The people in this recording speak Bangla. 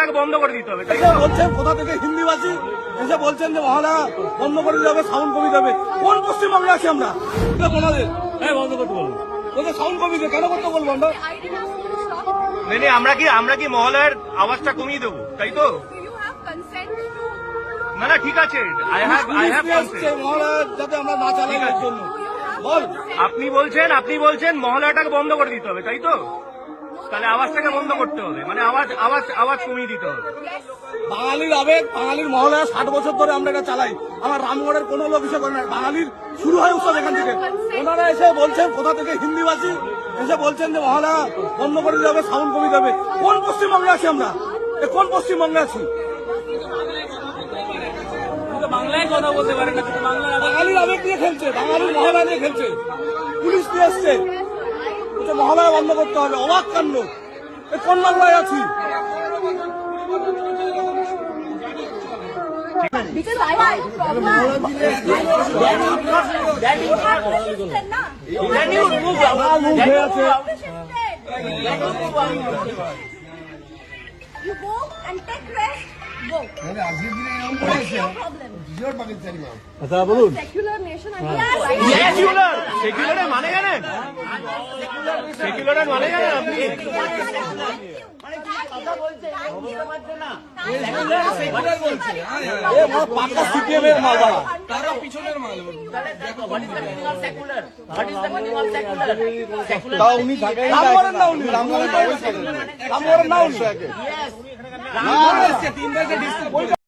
মহলাটাকে বন্ধ করে দিতে হবে। তাই বলছেন কোথা থেকে হিন্দিবাসী এসে বলছেন যে মহারা বন্ধ করে যাবে সাউন্ড কমে যাবে কোন পশ্চিমবঙ্গে আছি আমরা? এটা বলাদের হ্যাঁ বন্ধ করতে বলব ওদের সাউন্ড কমে কেন করতে বলব আমরা আমরা কি আমরা কি মহলার আওয়াজটা কমিয়ে দেবো? তাই তো? না না ঠিক আছে। আই হ্যাভ আই হ্যাভ মহারা যাতে আমরা না চালাই জন্য। বল। আপনি বলছেন আপনি বলছেন মহলাটাকে বন্ধ করে দিতে হবে তাই তো? তাহলে আওয়াজটাকে বন্ধ করতে হবে। মানে আওয়াজ আওয়াজ আওয়াজ কমিয়ে দিতে হবে। বাঙালির আবেগ বাঙালির মহলায় ষাট বছর ধরে আমরা এটা চালাই। আমার রামগড়ের কোনো লোক এসে করে না বাঙালির শুরু হয় উৎসব এখান থেকে। ওনারা এসে বলছেন কোথা থেকে? হিন্দিবাসী এসে বলছেন যে মহলা বন্ধ করে যাবে সাউন্ড কমে যাবে কোন পশ্চিমবঙ্গে আছি আমরা? এ কোন পশ্চিমবঙ্গে আছি? বাংলায় কথা বলতে পারে না বাঙালির আবেগ নিয়ে খেলছে বাঙালির মহলা নিয়ে খেলছে। পুলিশ নিয়ে এসছে। হচ্ছে মহালয়া বন্ধ করতে হবে অবাক কাণ্ড। কোন মামলায় আছি। বলুন সেকুলার সেকুলারের মানে জানেন? সেকুলারের মানে জানেন আপনি? এ